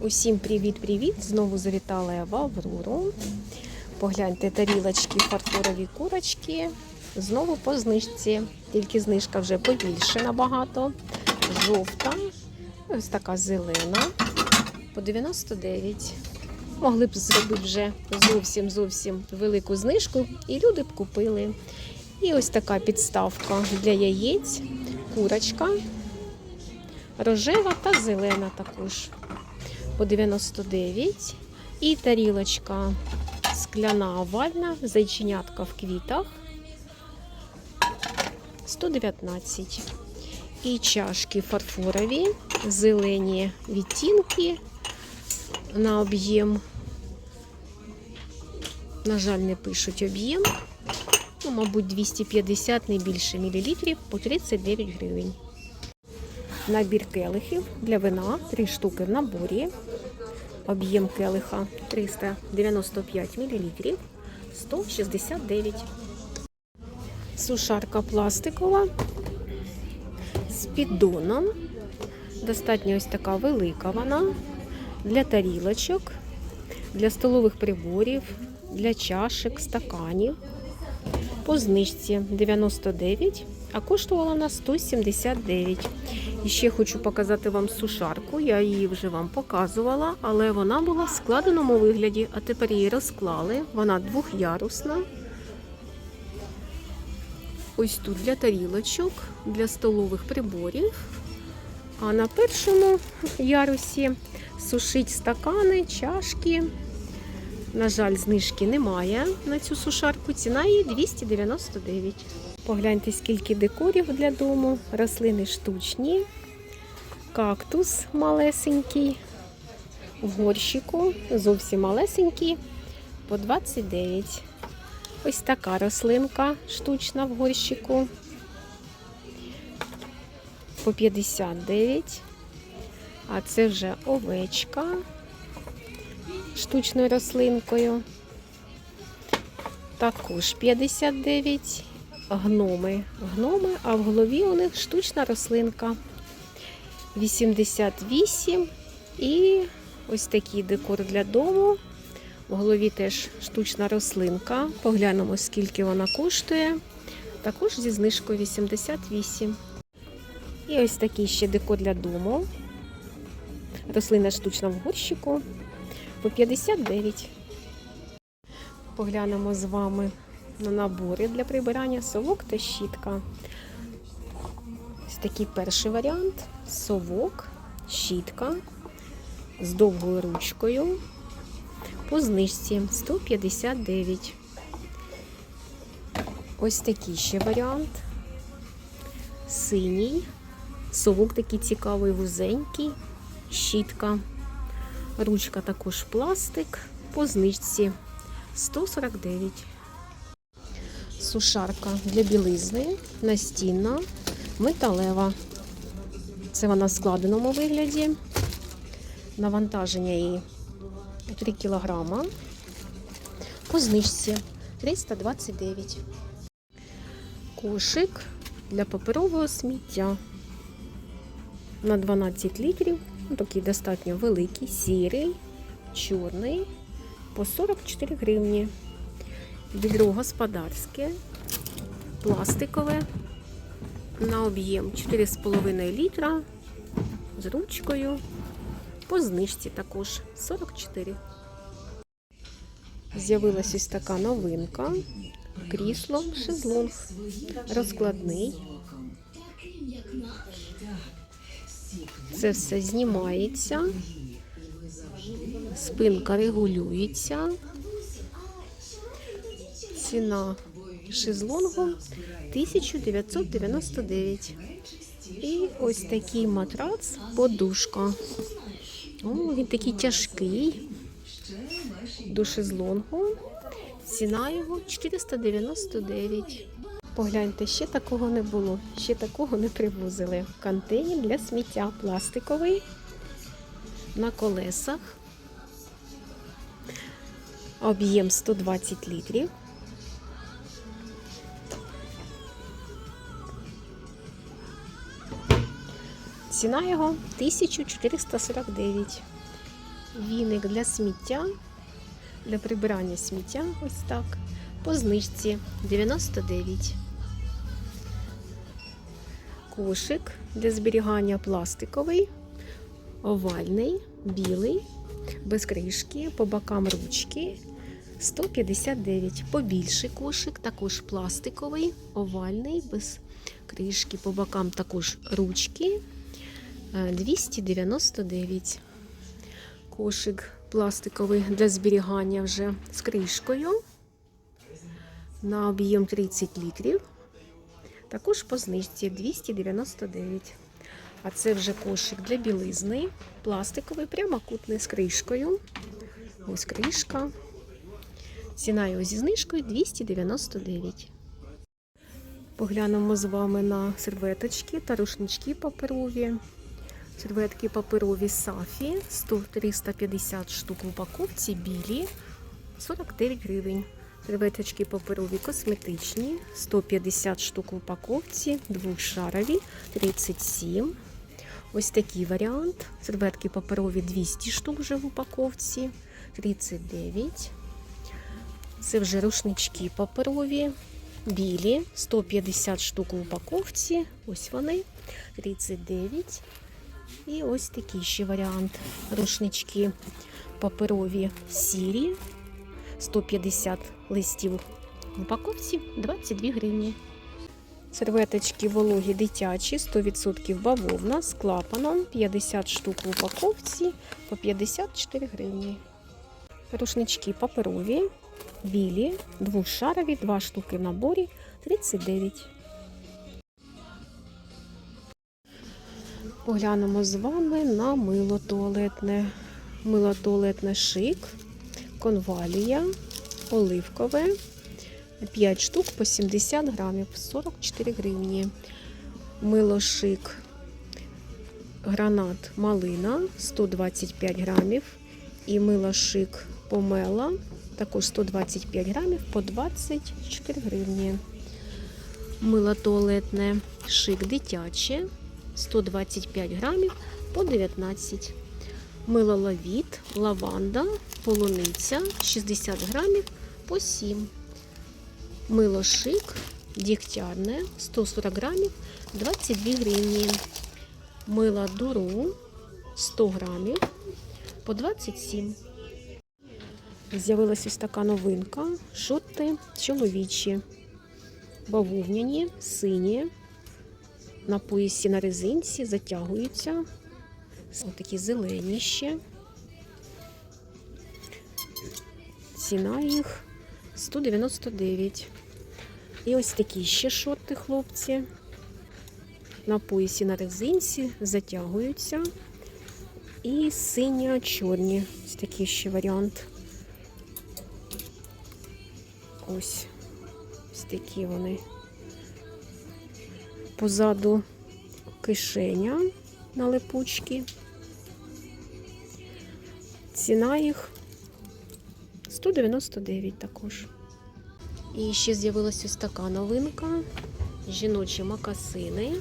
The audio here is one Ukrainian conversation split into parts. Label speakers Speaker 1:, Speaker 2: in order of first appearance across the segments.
Speaker 1: Усім привіт-привіт! Знову завітала я в Аврору. Погляньте, тарілочки, фарфорові курочки. Знову по знижці. Тільки знижка вже побільше набагато. Жовта. Ось така зелена. По 99. Могли б зробити вже зовсім зовсім велику знижку, і люди б купили. І ось така підставка для яєць, курочка, рожева та зелена також по 99. І тарілочка скляна овальна, зайченятка в квітах 119. І чашки фарфорові, зелені відтінки на об'єм. На жаль, не пишуть об'єм. Ну, мабуть, 250 не більше мілілітрів по 39 гривень. Набір келихів для вина, 3 штуки в наборі. Об'єм келиха 395 мл, 169. Сушарка пластикова з піддоном. Достатньо ось така велика вона для тарілочок, для столових приборів, для чашек, стаканів. По знижці 99, а коштувала вона 179. І ще хочу показати вам сушарку. Я її вже вам показувала, але вона була в складеному вигляді, а тепер її розклали. Вона двохярусна. Ось тут для тарілочок, для столових приборів. А на першому ярусі сушить стакани, чашки. На жаль, знижки немає на цю сушарку. Ціна її 299. Погляньте, скільки декорів для дому, рослини штучні, кактус малесенький, в горщику, зовсім малесенький, по 29. Ось така рослинка штучна в горщику. По 59. А це вже овечка штучною рослинкою. Також 59 гноми. Гноми, а в голові у них штучна рослинка. 88 і ось такий декор для дому. В голові теж штучна рослинка. Поглянемо, скільки вона коштує. Також зі знижкою 88. І ось такий ще декор для дому. Рослина штучна в горщику по 59. Поглянемо з вами на набори для прибирання совок та щітка. Ось такий перший варіант: совок, щітка з довгою ручкою. По знижці 159. Ось такий ще варіант. Синій. Совок такий цікавий, вузенький, щітка. Ручка також пластик. По знижці 149. Сушарка для білизни, настінна, металева. Це вона в складеному вигляді. Навантаження її 3 кг. По знижці 329. Кошик для паперового сміття на 12 літрів. Ну, Такий достатньо великий, сірий, чорний по 44 гривні. Відро господарське, пластикове на об'єм 4,5 літра з ручкою. По знижці також 44. З'явилась ось така новинка. Крісло шезлонг розкладний. Це все знімається, спинка регулюється. Ціна шезлонгу 1999. І ось такий матрац, подушка. О, він такий тяжкий до шезлонгу. Ціна його 499. Погляньте, ще такого не було, ще такого не привозили. Контейнер для сміття пластиковий на колесах. Об'єм 120 літрів. Ціна його 1449. віник для сміття, для прибирання сміття, ось так. По знижці 99. Кошик для зберігання пластиковий, овальний, білий, без кришки, по бокам ручки 159. Побільший кошик, також пластиковий, овальний, без кришки, по бокам також ручки 299. Кошик пластиковий для зберігання вже з кришкою на об'єм 30 літрів. Також по знижці 299. А це вже кошик для білизни, пластиковий, прямокутний з кришкою. Ось кришка. Ціна його зі знижкою 299. Поглянемо з вами на серветочки та рушнички паперові. Серветки паперові Сафі 100 350 штук в упаковці, білі 49 гривень. Серветочки паперові косметичні 150 штук в упаковці, двохшарові 37. Ось такий варіант. Серветки паперові 200 штук вже в упаковці 39. Це вже рушнички паперові, білі, 150 штук в упаковці. Ось вони, 39. І ось такий ще варіант. Рушнички паперові сірі, 150 листів в упаковці, 22 гривні. Серветочки вологі дитячі, 100% бавовна з клапаном, 50 штук в упаковці по 54 гривні. Рушнички паперові, білі, двошарові, 2 штуки в наборі 39. Поглянемо з вами на мило туалетне. Мило туалетне шик, конвалія, оливкове. 5 штук по 70 грамів, 44 гривні. Мило шик, гранат малина 125 грамів. І мило шик помела також 125 грамів по 24 гривні. Мило туалетне шик дитяче 125 грамів по 19. Мило лавіт, лаванда, полуниця 60 грамів по 7. Мило шик дігтярне 140 грамів 22 гривні. Мило дуру 100 грамів по 27. З'явилася ось така новинка. Шоти чоловічі. Бавовняні, сині. На поясі на резинці затягуються. Ось такі зелені ще. Ціна їх 199. І ось такі ще шорти, хлопці. На поясі на резинці затягуються. І синьо-чорні. Ось такий ще варіант. Ось ось такі вони. Позаду кишеня на липучки. Ціна їх 199 також. І ще з'явилася ось така новинка. Жіночі макасини.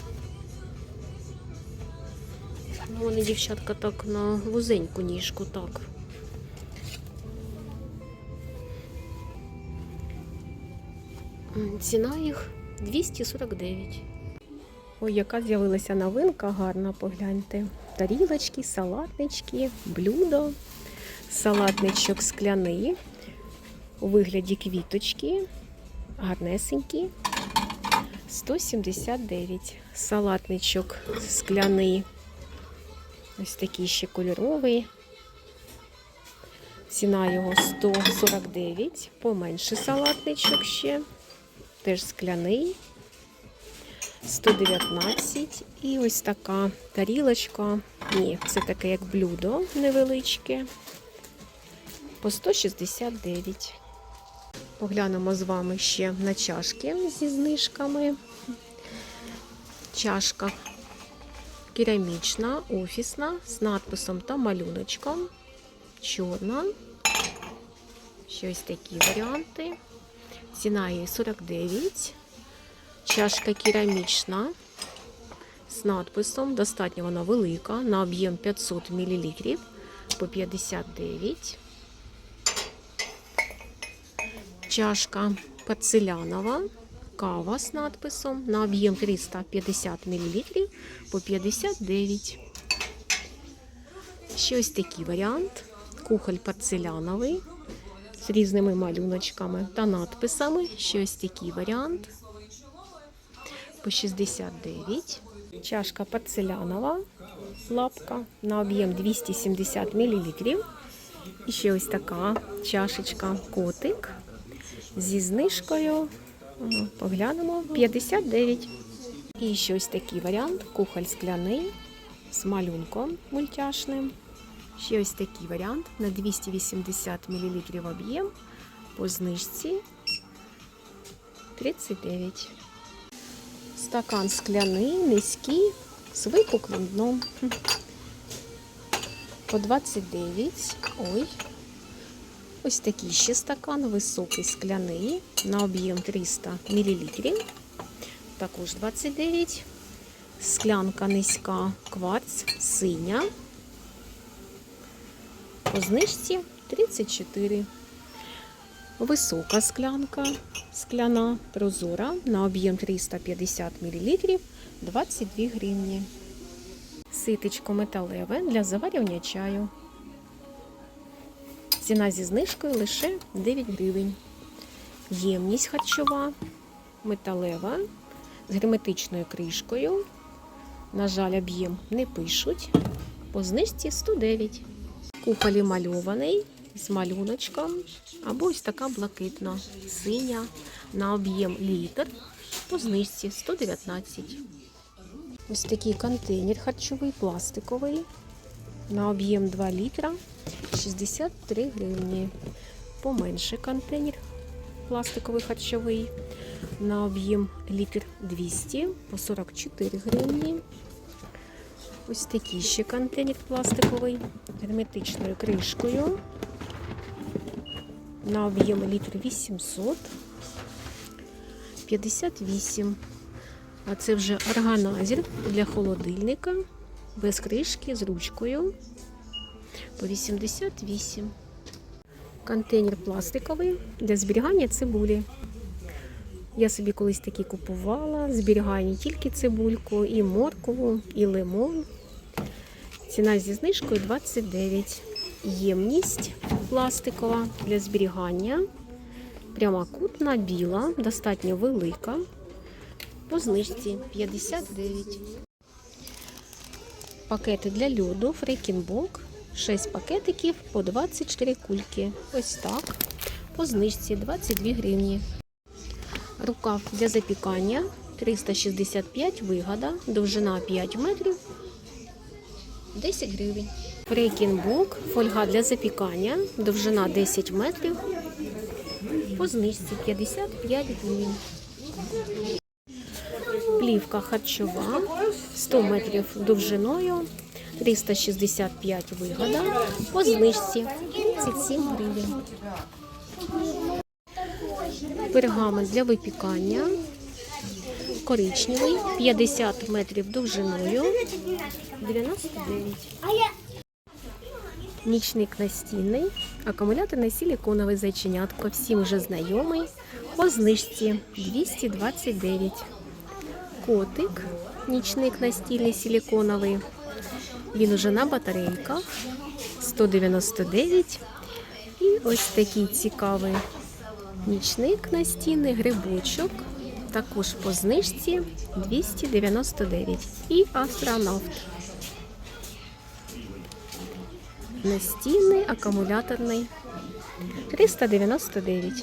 Speaker 1: Ну, вони, дівчатка, так на вузеньку ніжку, так. Ціна їх 249. Ой, яка з'явилася новинка, гарна, погляньте. Тарілочки, салатнички, блюдо, салатничок скляний у вигляді квіточки, гарнесенькі. 179. Салатничок скляний. Ось такий ще кольоровий. Ціна його 149. Поменше салатничок ще. Теж скляний. 119. І ось така тарілочка. Ні, це таке як блюдо невеличке. По 169. Поглянемо з вами ще на чашки зі знижками. Чашка керамічна, офісна, з надписом та малюночком. Чорна. Ще ось такі варіанти. Ціна її 49. Чашка керамічна з надписом. Достатньо вона велика, на об'єм 500 мл. по 59. Чашка порцелянова. Кава з надписом на об'єм 350 мл по 59. Ще ось такий варіант. Кухоль порцеляновий з різними малюночками та надписами. Ще ось такий варіант по 69. Чашка порцелянова, лапка на об'єм 270 мл. І ще ось така чашечка котик зі знижкою. Поглянемо 59. І ще ось такий варіант. Кухоль скляний з малюнком мультяшним. Ще ось такий варіант на 280 мл об'єм по знижці 39. Стакан скляний, низький, з випуклим дном. По 29. Ой. Ось такий ще стакан, високий скляний, на об'єм 300 мл. Також 29. Склянка низька, кварц, синя. По знижці 34. Висока склянка, скляна, прозора, на об'єм 350 мл, 22 гривні. Ситечко металеве для заварювання чаю. Ціна зі знижкою лише 9 гривень. Ємність харчова, металева, з герметичною кришкою. На жаль, об'єм не пишуть. По знижці 109. Кухолі мальований з малюночком. Або ось така блакитна, синя на об'єм літр. По знижці 119. Ось такий контейнер харчовий, пластиковий. На об'єм 2 літра 63 гривні. Поменше контейнер пластиковий харчовий. На об'єм літр 200 по 44 гривні. Ось такий ще контейнер пластиковий герметичною кришкою. На об'єм літр 800 58. А це вже органайзер для холодильника без кришки з ручкою по 88. Контейнер пластиковий для зберігання цибулі. Я собі колись такі купувала. Зберігаю не тільки цибульку, і моркову, і лимон. Ціна зі знижкою 29. Ємність пластикова для зберігання. Прямокутна, біла, достатньо велика. По знижці 59. Пакети для льоду Фрейкінбок. 6 пакетиків по 24 кульки. Ось так. По знижці 22 гривні. Рукав для запікання 365 вигода, довжина 5 метрів, 10 гривень. Фрейкінбок, фольга для запікання, довжина 10 метрів, по знижці 55 гривень. Плівка харчова 100 метрів довжиною, 365 вигода, по знижці 37 гривень. Пергамент для випікання. Коричневий, 50 метрів довжиною, 99. Нічник настільний, акумуляторний силіконовий зайченятко. Всім вже знайомий. По знижці 229. Котик, нічник настільний силіконовий. Він уже на батарейках 199. І ось такий цікавий Нічник настінний, грибочок, також по знижці 299. І астронавт. Настінний, акумуляторний 399.